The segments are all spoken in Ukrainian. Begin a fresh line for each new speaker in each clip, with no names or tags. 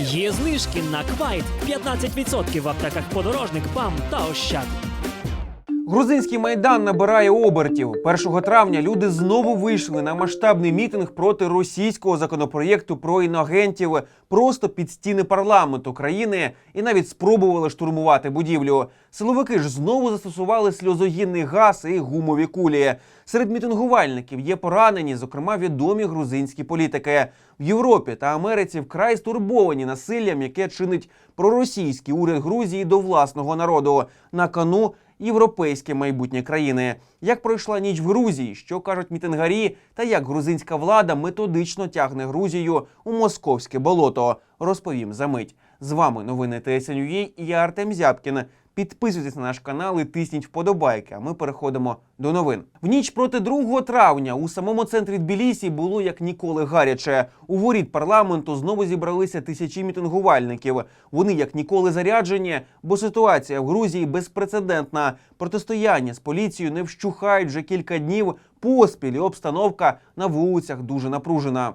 Є знижки на квайт 15% в аптеках подорожник, ПАМ та Ощад.
Грузинський майдан набирає обертів. 1 травня люди знову вийшли на масштабний мітинг проти російського законопроєкту про інагентів просто під стіни парламенту країни і навіть спробували штурмувати будівлю. Силовики ж знову застосували сльозогінний газ і гумові кулі. Серед мітингувальників є поранені, зокрема відомі грузинські політики. В Європі та Америці вкрай стурбовані насиллям, яке чинить проросійський уряд Грузії до власного народу. На кону європейське майбутнє країни. Як пройшла ніч в Грузії, що кажуть мітингарі, та як грузинська влада методично тягне Грузію у московське болото, розповім за мить. З вами новини ТСНЮЄ і я Артем Зябкін. Підписуйтесь на наш канал і тисніть вподобайки. А ми переходимо до новин. В ніч проти 2 травня у самому центрі Тбілісі було як ніколи гаряче. У воріт парламенту знову зібралися тисячі мітингувальників. Вони як ніколи заряджені, бо ситуація в Грузії безпрецедентна. Протистояння з поліцією не вщухають вже кілька днів поспіль. і Обстановка на вулицях дуже напружена.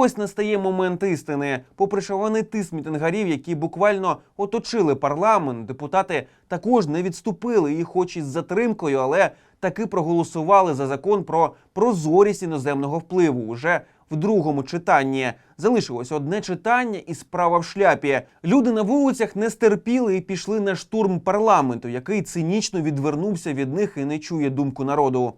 Ось настає момент істини. Попри шалений тиск мітингарів, які буквально оточили парламент, депутати також не відступили і, хоч із затримкою, але таки проголосували за закон про прозорість іноземного впливу. Уже в другому читанні залишилось одне читання і справа в шляпі. Люди на вулицях не стерпіли і пішли на штурм парламенту, який цинічно відвернувся від них і не чує думку народу.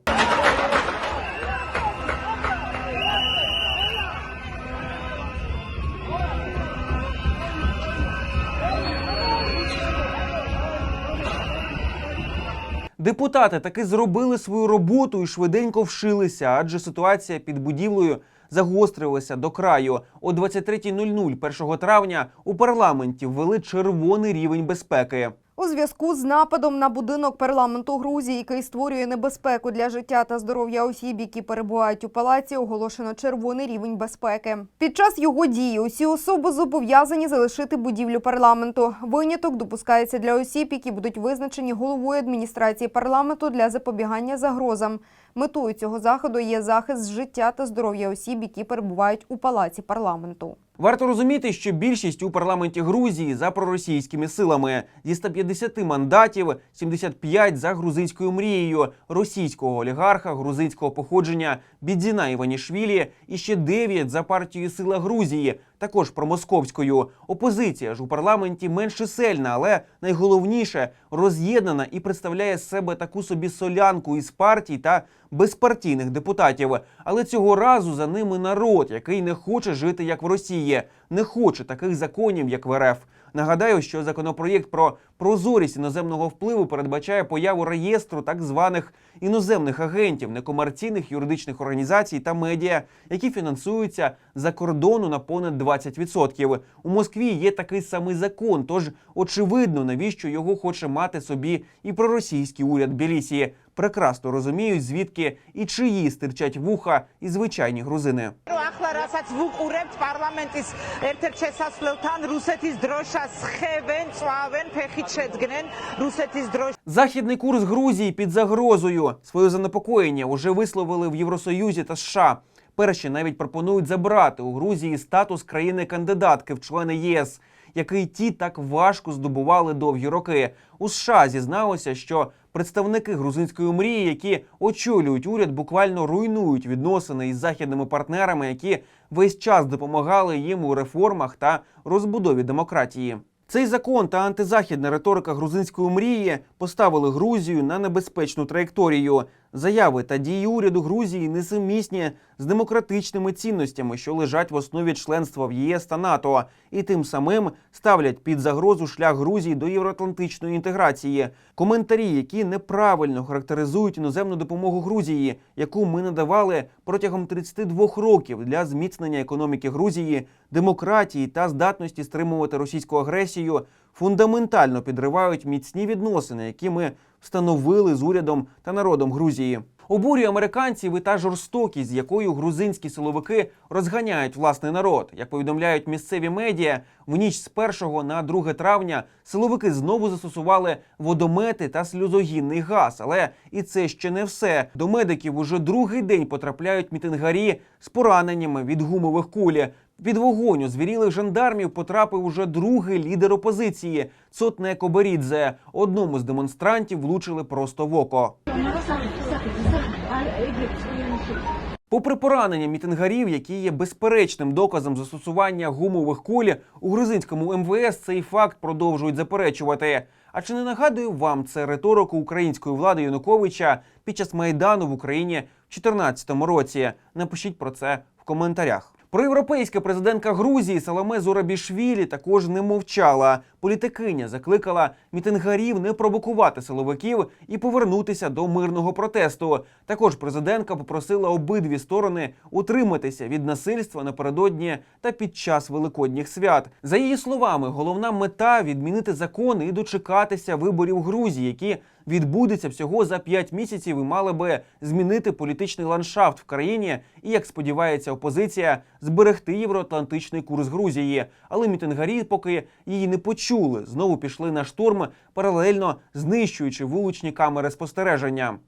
Депутати таки зробили свою роботу і швиденько вшилися, адже ситуація під будівлею загострилася до краю. О 23.00 1 травня у парламенті ввели червоний рівень безпеки.
У зв'язку з нападом на будинок парламенту Грузії, який створює небезпеку для життя та здоров'я осіб, які перебувають у палаці, оголошено червоний рівень безпеки. Під час його дії усі особи зобов'язані залишити будівлю парламенту. Виняток допускається для осіб, які будуть визначені головою адміністрації парламенту для запобігання загрозам. Метою цього заходу є захист життя та здоров'я осіб, які перебувають у палаці парламенту.
Варто розуміти, що більшість у парламенті Грузії за проросійськими силами зі 150 мандатів 75 за грузинською мрією російського олігарха грузинського походження Бідзіна Іванішвілі і ще 9 за партією Сила Грузії, також промосковською. Опозиція ж у парламенті менш чисельна, але найголовніше роз'єднана і представляє себе таку собі солянку із партій та безпартійних депутатів. Але цього разу за ними народ, який не хоче жити як в Росії, не хоче таких законів, як в РФ. Нагадаю, що законопроєкт про прозорість іноземного впливу передбачає появу реєстру так званих іноземних агентів, некомерційних юридичних організацій та медіа, які фінансуються за кордону на понад 20%. У Москві є такий самий закон, тож очевидно, навіщо його хоче мати собі і проросійський уряд Білісі Прекрасно розуміють, звідки і чиї стирчать вуха і звичайні грузини.
რომ ახლა რასაც ვუყურებთ პარლამენტის ერთ-ერთ შესასვლელთან რუსეთის დროშას ხევენ, წვავენ, ფეხით შეძგნენ რუსეთის დროშას.
Західний курс Грузії під загрозою. Своє занепокоєння уже висловили в Євросоюзі та США. Перші навіть пропонують забрати у Грузії статус країни-кандидатки в члени ЄС, який ті так важко здобували довгі роки. У США зізналося, що представники грузинської мрії, які очолюють уряд, буквально руйнують відносини із західними партнерами, які весь час допомагали їм у реформах та розбудові демократії. Цей закон та антизахідна риторика грузинської мрії поставили Грузію на небезпечну траєкторію. Заяви та дії уряду Грузії несумісні з демократичними цінностями, що лежать в основі членства в ЄС та НАТО, і тим самим ставлять під загрозу шлях Грузії до євроатлантичної інтеграції. Коментарі, які неправильно характеризують іноземну допомогу Грузії, яку ми надавали протягом 32 років для зміцнення економіки Грузії, демократії та здатності стримувати російську агресію, фундаментально підривають міцні відносини, які ми встановили з урядом та народом Грузії. Обурює американців і та жорстокість, з якою грузинські силовики розганяють власний народ. Як повідомляють місцеві медіа, в ніч з 1 на 2 травня силовики знову застосували водомети та сльозогінний газ. Але і це ще не все. До медиків уже другий день потрапляють мітингарі з пораненнями від гумових кулі. Під вогонь у звірілих жандармів потрапив уже другий лідер опозиції Цотне Коберідзе. Одному з демонстрантів влучили просто в око. Попри поранення мітингарів, які є безперечним доказом застосування гумових куль, у грузинському МВС цей факт продовжують заперечувати. А чи не нагадує вам це риторику української влади Януковича під час майдану в Україні в 2014 році? Напишіть про це в коментарях. Проєвропейська президентка Грузії Саламе Зурабішвілі також не мовчала. Політикиня закликала мітингарів не провокувати силовиків і повернутися до мирного протесту. Також президентка попросила обидві сторони утриматися від насильства напередодні та під час великодніх свят. За її словами, головна мета відмінити закони і дочекатися виборів Грузії, які відбудеться всього за 5 місяців і мали би змінити політичний ландшафт в країні і, як сподівається опозиція, зберегти євроатлантичний курс Грузії. Але мітингарі, поки її не почули, знову пішли на штурм, паралельно знищуючи вуличні камери спостереження.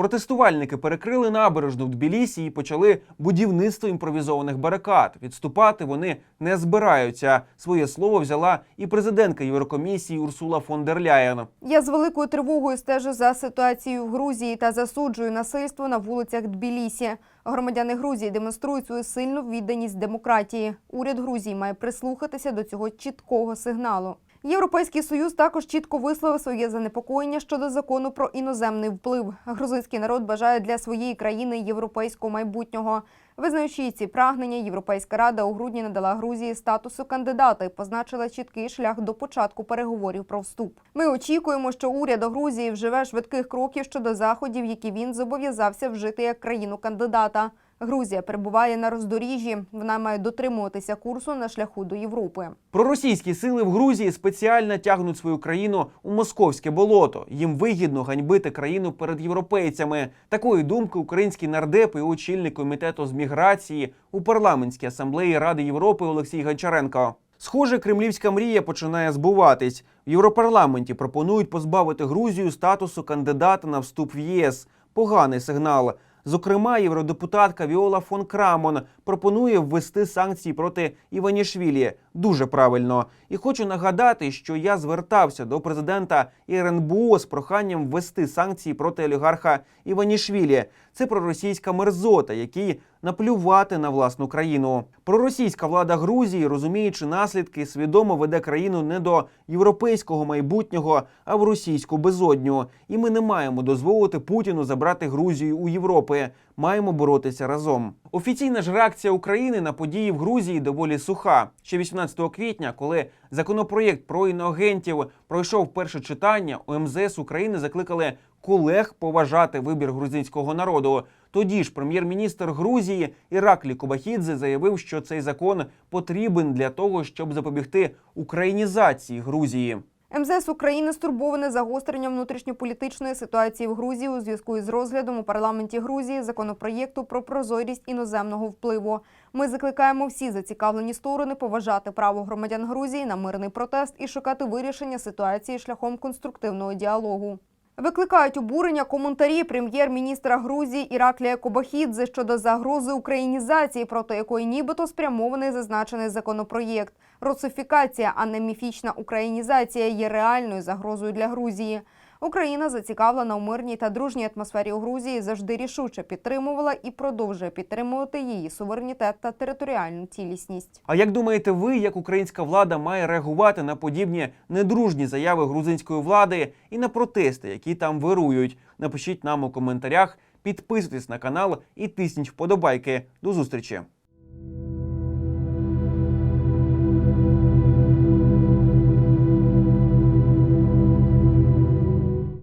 Протестувальники перекрили набережну в Тбілісі і почали будівництво імпровізованих барикад. Відступати вони не збираються. Своє слово взяла і президентка Єврокомісії Урсула фон дер Ляєн.
Я з великою тривогою стежу за ситуацією в Грузії та засуджую насильство на вулицях Тбілісі. Громадяни Грузії демонструють свою сильну відданість демократії. Уряд Грузії має прислухатися до цього чіткого сигналу. Європейський союз також чітко висловив своє занепокоєння щодо закону про іноземний вплив. Грузинський народ бажає для своєї країни європейського майбутнього. Визнаючи ці прагнення, Європейська рада у грудні надала Грузії статусу кандидата і позначила чіткий шлях до початку переговорів про вступ. Ми очікуємо, що уряд Грузії вживе швидких кроків щодо заходів, які він зобов'язався вжити як країну кандидата. Грузія перебуває на роздоріжжі. Вона має дотримуватися курсу на шляху до Європи.
Проросійські сили в Грузії спеціально тягнуть свою країну у московське болото. Їм вигідно ганьбити країну перед європейцями. Такої думки український нардеп і очільник комітету з міграції у парламентській асамблеї Ради Європи Олексій Гончаренко. Схоже, кремлівська мрія починає збуватись. В Європарламенті пропонують позбавити Грузію статусу кандидата на вступ в ЄС. Поганий сигнал. Зокрема, євродепутатка Віола фон Крамон пропонує ввести санкції проти Іванішвілі. Дуже правильно. І хочу нагадати, що я звертався до президента РНБО з проханням ввести санкції проти олігарха Іванішвілі. Це проросійська мерзота, який наплювати на власну країну. Проросійська влада Грузії, розуміючи наслідки, свідомо веде країну не до європейського майбутнього, а в російську безодню. І ми не маємо дозволити Путіну забрати Грузію у Європи. Маємо боротися разом. Офіційна ж реакція України на події в Грузії доволі суха. Ще 18 квітня, коли законопроєкт про іноагентів пройшов перше читання, у МЗС України закликали колег поважати вибір грузинського народу. Тоді ж прем'єр-міністр Грузії Іраклі Кобахідзе заявив, що цей закон потрібен для того, щоб запобігти українізації Грузії.
МЗС України стурбоване загостренням внутрішньополітичної ситуації в Грузії у зв'язку із розглядом у парламенті Грузії законопроєкту про прозорість іноземного впливу. Ми закликаємо всі зацікавлені сторони поважати право громадян Грузії на мирний протест і шукати вирішення ситуації шляхом конструктивного діалогу. Викликають обурення коментарі прем'єр-міністра Грузії Іраклія Кобахідзе щодо загрози українізації, проти якої нібито спрямований зазначений законопроєкт. Русифікація, а не міфічна українізація, є реальною загрозою для Грузії. Україна зацікавлена у мирній та дружній атмосфері у Грузії, завжди рішуче підтримувала і продовжує підтримувати її суверенітет та територіальну цілісність.
А як думаєте ви, як українська влада має реагувати на подібні недружні заяви грузинської влади і на протести, які там вирують? Напишіть нам у коментарях, підписуйтесь на канал і тисніть вподобайки. До зустрічі!